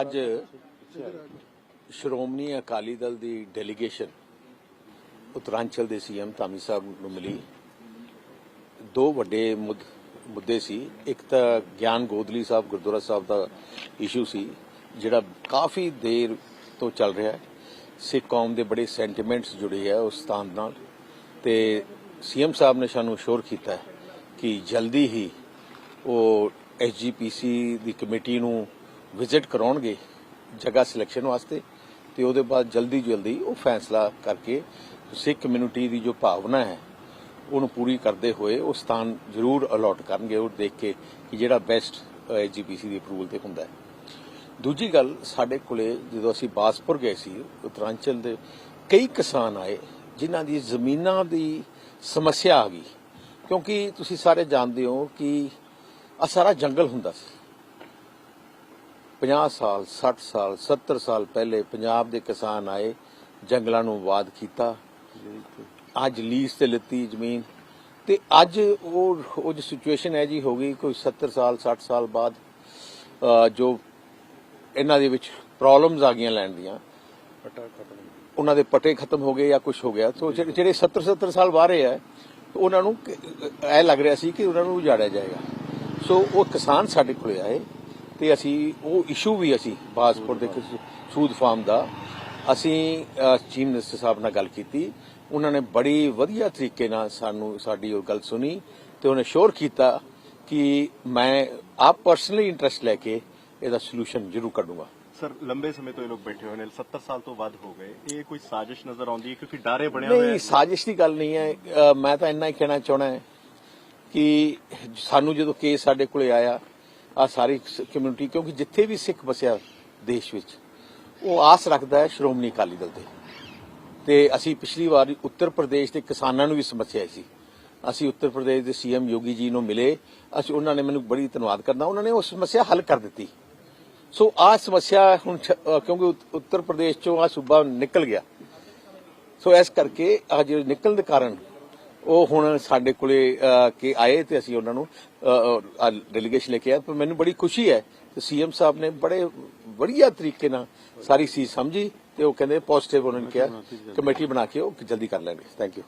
ਅੱਜ ਸ਼੍ਰੋਮਣੀ ਅਕਾਲੀ ਦਲ ਦੀ ਡੈਲੀਗੇਸ਼ਨ ਉਤਰਾਂਚਲ ਦੇ ਸੀਐਮ ਧਾਮੀ ਸਾਹਿਬ ਨੂੰ ਮਿਲੀ। ਦੋ ਵੱਡੇ ਮੁੱਦੇ ਸੀ। ਇੱਕ ਤਾਂ ਗਿਆਨ ਗੋਦਲੀ ਸਾਹਿਬ, ਗੁਰਦੁਆਰਾ ਸਾਹਿਬ ਦਾ ਇਸ਼ੂ ਸੀ, ਜਿਹੜਾ ਕਾਫੀ ਦੇਰ ਤੋਂ ਚੱਲ ਰਿਹਾ ਹੈ। ਸਿੱਖ ਕੌਮ ਦੇ ਬੜੇ ਸੈਂਟੀਮੈਂਟਸ ਜੁੜੇ ਆ ਉਸ ਸਥਾਨ ਨਾਲ। ਤੇ ਸੀਐਮ ਸਾਹਿਬ ਨੇ ਸਾਨੂੰ ਸ਼ੋਰ ਕੀਤਾ ਕਿ ਜਲਦੀ ਹੀ ਉਹ ਐਸਜੀਪੀਸੀ ਦੀ ਕਮੇਟੀ ਨੂੰ ਵਿਜ਼ਿਟ ਕਰਾਉਣਗੇ ਜਗ੍ਹਾ ਸਿਲੈਕਸ਼ਨ ਵਾਸਤੇ, ਤੇ ਉਹਦੇ ਬਾਅਦ ਜਲਦੀ ਜਲਦੀ ਉਹ ਫੈਸਲਾ ਕਰਕੇ ਸਿੱਖ ਕਮਿਊਨਿਟੀ ਦੀ ਜੋ ਭਾਵਨਾ ਹੈ, ਉਹਨੂੰ ਪੂਰੀ ਕਰਦੇ ਹੋਏ ਉਹ ਸਥਾਨ ਜ਼ਰੂਰ ਅਲਾਟ ਕਰਨਗੇ, ਉਹ ਦੇਖ ਕੇ ਕਿ ਜਿਹੜਾ ਬੈਸਟ ਐਸਜੀਪੀਸੀ ਦੀ ਅਪਰੂਵਲ ਤੇ ਹੁੰਦਾ ਹੈ। ਦੂਜੀ ਗੱਲ, ਸਾਡੇ ਕੋਲੇ ਜਦੋਂ ਅਸੀਂ ਬਾਸਪੁਰ ਗਏ ਸੀ, ਉਤਰਾਂਚਲ ਦੇ ਕਈ ਕਿਸਾਨ ਆਏ, ਜਿਨ੍ਹਾਂ ਦੀ ਜ਼ਮੀਨਾਂ ਦੀ ਸਮੱਸਿਆ ਆ ਗਈ। ਕਿਉਂਕਿ ਤੁਸੀਂ ਸਾਰੇ ਜਾਣਦੇ ਹੋ ਕਿ ਆ ਸਾਰਾ ਜੰਗਲ ਹੁੰਦਾ ਸੀ। 50 ਸਾਲ 60 ਸਾਲ 70 ਸਾਲ ਪਹਿਲੇ ਪੰਜਾਬ ਦੇ ਕਿਸਾਨ ਆਏ ਜੰਗਲਾਂ ਨੂੰ ਆਬਾਦ ਕੀਤਾ। ਅੱਜ ਲੀਜ਼ ਤੇ ਲਿੱਤੀ ਜ਼ਮੀਨ। ਤੇ ਅੱਜ ਉਹ ਉਹ ਜੋ ਸਿਚੁਏਸ਼ਨ ਹੈ ਜੀ ਹੋ ਗਈ ਕੋਈ 70 ਸਾਲ 60 ਸਾਲ ਬਾਅਦ ਜੋ ਇਹਨਾਂ ਦੇ ਵਿੱਚ ਪ੍ਰੋਬਲਮਸ ਆ ਗਈਆਂ ਲੈਣ ਦੀਆਂ। ਉਹਨਾਂ ਦੇ ਪਟੇ ਖਤਮ ਹੋ ਗਏ ਜਾਂ ਕੁਝ ਹੋ ਗਿਆ। ਸੋ ਜਿਹੜੇ ਜਿਹੜੇ 70 70 ਸਾਲ ਬਾਹਰੇ ਆ ਉਹਨਾਂ ਨੂੰ ਐ ਲੱਗ ਰਿਹਾ ਸੀ ਕਿ ਉਹਨਾਂ ਨੂੰ ਉਜਾੜਿਆ ਜਾਏਗਾ। ਸੋ ਉਹ ਕਿਸਾਨ ਸਾਡੇ ਕੋਲੇ ਆਏ। ਤੇ ਅਸੀਂ ਉਹ ਇਸ਼ੂ ਵੀ ਅਸੀਂ ਬਾਸਪੁਰ ਦੇ ਸੂਦ ਫਾਰਮ ਦਾ ਅਸੀਂ ਚੀਫ ਮਿਨਿਸਟਰ ਸਾਹਿਬ ਨਾਲ ਗੱਲ ਕੀਤੀ। ਉਹਨਾਂ ਨੇ ਬੜੀ ਵਧੀਆ ਤਰੀਕੇ ਨਾਲ ਸਾਨੂੰ ਸਾਡੀ ਉਹ ਗੱਲ ਸੁਣੀ ਤੇ ਉਹਨੇ ਸ਼ੋਰ ਕੀਤਾ ਕਿ ਮੈਂ ਆਪ ਪਰਸਨਲੀ ਇੰਟਰਸਟ ਲੈ ਕੇ ਇਹਦਾ ਸੋਲੂਸ਼ਨ ਜ਼ਰੂਰ ਕੱਢੂੰਗਾ। ਸਰ ਲੰਬੇ ਸਮੇਂ ਤੋਂ ਇਹ ਲੋਕ ਬੈਠੇ ਹੋਏ ਨੇ 70 ਸਾਲ ਤੋਂ ਵੱਧ ਹੋ ਗਏ। ਇਹ ਕੋਈ ਸਾਜ਼ਿਸ਼ ਨਜ਼ਰ ਆਉਂਦੀ ਹੈ? ਕਿਉਂਕਿ ਡਾਰੇ ਬਣਿਆ ਹੋਇਆ ਨਹੀਂ ਸਾਜ਼ਿਸ਼ ਦੀ ਗੱਲ ਨਹੀਂ ਹੈ। ਮੈਂ ਤਾਂ ਇੰਨਾ ਹੀ ਕਹਿਣਾ ਚਾਹਣਾ ਹੈ ਕਿ ਸਾਨੂੰ ਜਦੋਂ ਕੇਸ ਸਾਡੇ ਕੋਲੇ ਆਇਆ ਆ ਸਾਰੀ ਕਮਿਊਨਿਟੀ ਕਿਉਂਕਿ ਜਿੱਥੇ ਵੀ ਸਿੱਖ ਵਸਿਆ ਦੇਸ਼ ਵਿੱਚ, ਉਹ ਆਸ ਰੱਖਦਾ ਹੈ ਸ਼੍ਰੋਮਣੀ ਅਕਾਲੀ ਦਲ ਤੇ। ਤੇ ਅਸੀਂ ਪਿਛਲੀ ਵਾਰ ਉੱਤਰ ਪ੍ਰਦੇਸ਼ ਦੇ ਕਿਸਾਨਾਂ ਨੂੰ ਵੀ ਸਮੱਸਿਆ ਸੀ। ਅਸੀਂ ਉੱਤਰ ਪ੍ਰਦੇਸ਼ ਦੇ ਸੀਐਮ ਯੋਗੀ ਜੀ ਨੂੰ ਮਿਲੇ, ਅਸੀਂ ਉਹਨਾਂ ਨੇ ਮੈਨੂੰ ਬੜੀ ਧੰਨਵਾਦ ਕਰਨਾ ਉਹਨਾਂ ਨੇ ਉਹ ਸਮੱਸਿਆ ਹੱਲ ਕਰ ਦਿੱਤੀ। ਸੋ ਆ ਸਮੱਸਿਆ ਹੁਣ ਕਿਉਂਕਿ ਉੱਤ- ਉੱਤਰ ਪ੍ਰਦੇਸ਼ ਚੋਂ ਆ ਸੂਬਾ ਨਿਕਲ ਗਿਆ। ਸੋ ਇਸ ਕਰਕੇ ਆ ਜਿਹੜੇ ਨਿਕਲਣ ਦੇ ਕਾਰਨ ਉਹ ਹੁਣ ਸਾਡੇ ਕੋਲੇ ਕਿ ਆਏ ਤੇ ਅਸੀਂ ਉਹਨਾਂ ਨੂੰ ਡੈਲੀਗੇਸ਼ਨ ਲੈ ਕੇ ਆਏ। ਪਰ ਮੈਨੂੰ ਬੜੀ ਖੁਸ਼ੀ ਹੈ ਕਿ ਸੀਐਮ ਸਾਹਿਬ ਨੇ ਬੜੇ ਵਧੀਆ ਤਰੀਕੇ ਨਾਲ ਸਾਰੀ ਚੀਜ਼ ਸਮਝੀ ਤੇ ਉਹ ਕਹਿੰਦੇ ਪੋਜ਼ਿਟਿਵ ਉਹਨਾਂ ਨੇ ਕਿਹਾ। ਕਮੇਟੀ ਬਣਾ ਕੇ ਉਹ ਜਲਦੀ ਕਰ ਲੈਣਗੇ। Thank you